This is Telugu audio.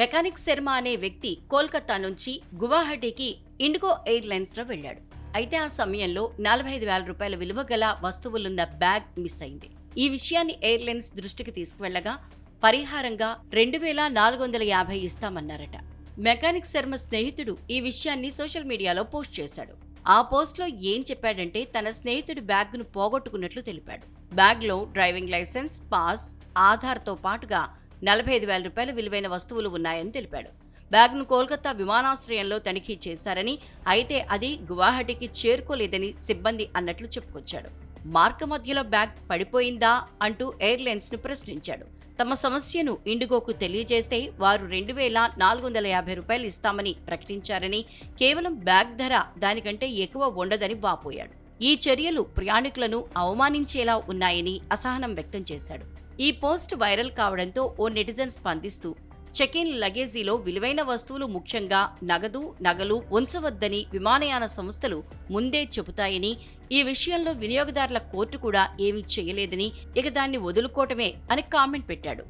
మెకానిక్ శర్మ అనే వ్యక్తి కోల్కతా నుంచి గువాహటికి ఇండిగో ఎయిర్లైన్స్లో వెళ్ళాడు. అయితే ఆ సమయంలో నలభై ఐదు వేల రూపాయల విలువ గల వస్తువులున్న బ్యాగ్ మిస్ అయింది. ఈ విషయాన్ని ఎయిర్లైన్స్ దృష్టికి తీసుకువెళ్ళగా పరిహారంగా రెండు వేల నాలుగు వందల యాభై ఇస్తామన్నారట. మెకానిక్ శర్మ స్నేహితుడు ఈ విషయాన్ని సోషల్ మీడియాలో పోస్ట్ చేశాడు. ఆ పోస్ట్లో ఏం చెప్పాడంటే తన స్నేహితుడి బ్యాగ్ను పోగొట్టుకున్నట్లు తెలిపాడు. బ్యాగ్లో డ్రైవింగ్ లైసెన్స్ పాస్ ఆధార్తో పాటుగా నలభై ఐదు వేల రూపాయల విలువైన వస్తువులు ఉన్నాయని తెలిపాడు. బ్యాగ్ను కోల్కతా విమానాశ్రయంలో తనిఖీ చేశారని అయితే అది గువాహటికి చేరుకోలేదని సిబ్బంది అన్నట్లు చెప్పుకొచ్చాడు. మార్గ మధ్యలో బ్యాగ్ పడిపోయిందా అంటూ ఎయిర్లైన్స్ను ప్రశ్నించాడు. తమ సమస్యను ఇండిగోకు తెలియజేస్తే వారు రెండు వేల నాలుగు వందల యాభై రూపాయలు ఇస్తామని ప్రకటించారని కేవలం బ్యాగ్ ధర దానికంటే ఎక్కువ ఉండదని వాపోయాడు. ఈ చర్యలు ప్రయాణికులను అవమానించేలా ఉన్నాయని అసహనం వ్యక్తం చేశాడు. ఈ పోస్ట్ వైరల్ కావడంతో ఓ నెటిజన్ స్పందిస్తూ చెక్ ఇన్ లగేజీలో విలువైన వస్తువులు ముఖ్యంగా నగదు నగలు ఉంచవద్దని విమానయాన సంస్థలు ముందే చెబుతాయని ఈ విషయంలో వినియోగదారుల కోర్టు కూడా ఏమీ చేయలేదని ఇక దాన్ని వదులుకోవటమే అని కామెంట్ పెట్టాడు.